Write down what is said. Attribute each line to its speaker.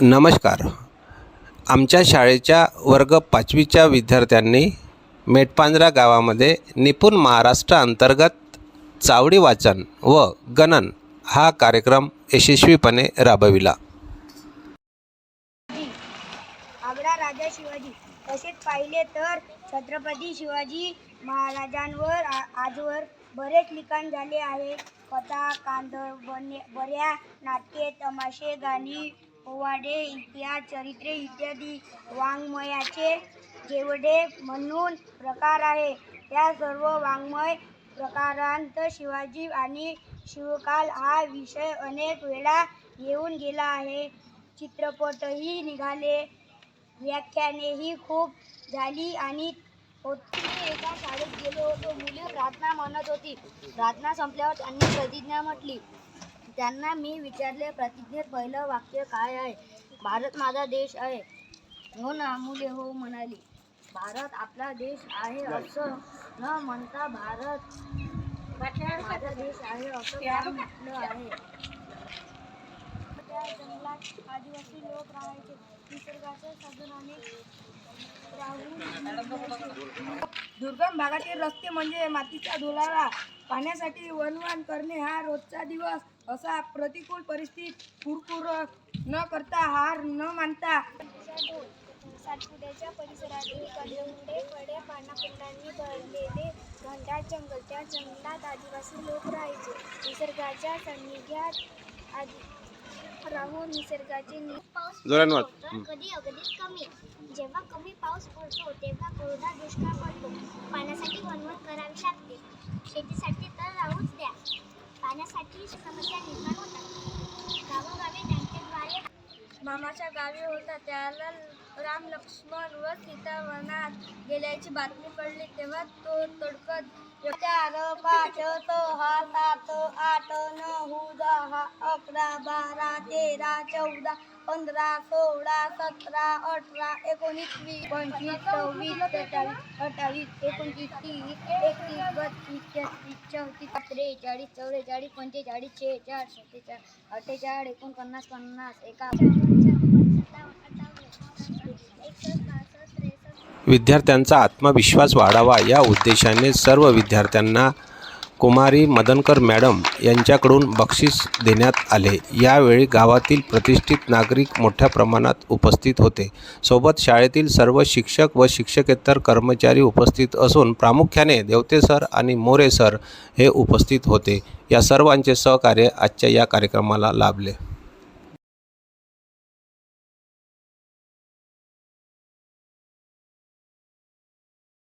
Speaker 1: नमस्कार. आमच्या शाळेच्या वर्ग पाचवीच्या विद्यार्थ्यांनी मेटपांजरा गावामध्ये निपुण महाराष्ट्र अंतर्गत चावडी वाचन व गणन हा कार्यक्रम यशस्वीपणे राबविला.
Speaker 2: आग्रा राजा शिवाजी. तसेच पाहिले तर छत्रपती शिवाजी महाराजांवर आ- आजवर बरेच लिखाण झाले आहे. कथा कांद बने बऱ्या नाटके तमाशे गाणी पोवाडे इतिहास चरित्रे इत्यादी वाङ्मयाचे जेवढे म्हणून प्रकार आहे त्या सर्व वाङ्मय प्रकारांत शिवाजी आणि शिवकाल हा विषय अनेक वेळा येऊन गेला आहे. चित्रपटही निघाले व्याख्यानेही खूप झाली आणि होती. एका शाळेत गेलो होतो. मुली प्रार्थना म्हणत होती. प्रार्थना संपल्यावर त्यांनी प्रतिज्ञा म्हटली त्यांना मी विचारले प्रतिज्ञेत पहिलं वाक्य काय आहे? भारत माझा देश आहे. हो ना मुले हो म्हणाली. भारत आपला देश आहे असं न म्हणता भारत माझा देश आहे असं का म्हटलं आहे? त्या जंगलात आदिवासी लोक राहायचे. निसर्गाच्या साधनाने राहून दुर्गम भागातील रस्ते म्हणजे मातीच्या धुलाला पाण्यासाठी वनवान करणे हा रोजचा दिवस. असा प्रतिकूल परिस्थिती कुरकुर न करता हार न मानता सातपुड्याच्या परिसरातील कंदमुळे फळे पानाफुलांनी भरलेले घनदाट जंगल. त्या जंगलात आदिवासी लोक राहायचे. निसर्गाच्या सान्निध्यात आदि राहून निसर्गाचे पाऊस. पडतो तर कधी अगदीच कमी. जेव्हा कमी पाऊस पडतो तेव्हा कोरडा दुष्काळ पडतो. पाण्यासाठी वणवण करावी लागते. शेतीसाठी तर राहूच द्या. पाण्यासाठी समस्या निर्माण होतात. गावोगावी बँकेद्वारे मामाच्या गावी होता त्याला राम लक्ष्मण व सीता वनात गेल्याची बातमी कळली तेव्हा तो तडकत चार पाच हा सात आठ नऊ दहा अकरा बारा तेरा चौदा पंधरा सोळा सतरा अठरा एकोणीस वीस पंचवीस सव्वीस सत्तावीस अठ्ठावीस एकोणतीस तीस एकतीस बत्तीस छत्तीस चौतीस त्रेचाळीस चौवेचाळीस पंचेचाळीस शेहेचाळीस सत्तेचाळीस अठ्ठेचाळीस एकोणपन्नास पन्नास एका
Speaker 1: विद्यार्थ्यांचा आत्मविश्वास वाढावा या उद्देशाने सर्व विद्यार्थ्यांना कुमारी मदनकर मॅडम यांच्याकडून बक्षीस देण्यात आले. यावेळी गावातील प्रतिष्ठित नागरिक मोठ्या प्रमाणात उपस्थित होते. सोबत शाळेतील सर्व शिक्षक व शिक्षकेतर कर्मचारी उपस्थित असून प्रामुख्याने देवते सर आणि मोरे सर हे उपस्थित होते. या सर्वांचे सहकार्य आजच्या या कार्यक्रमाला लाभले.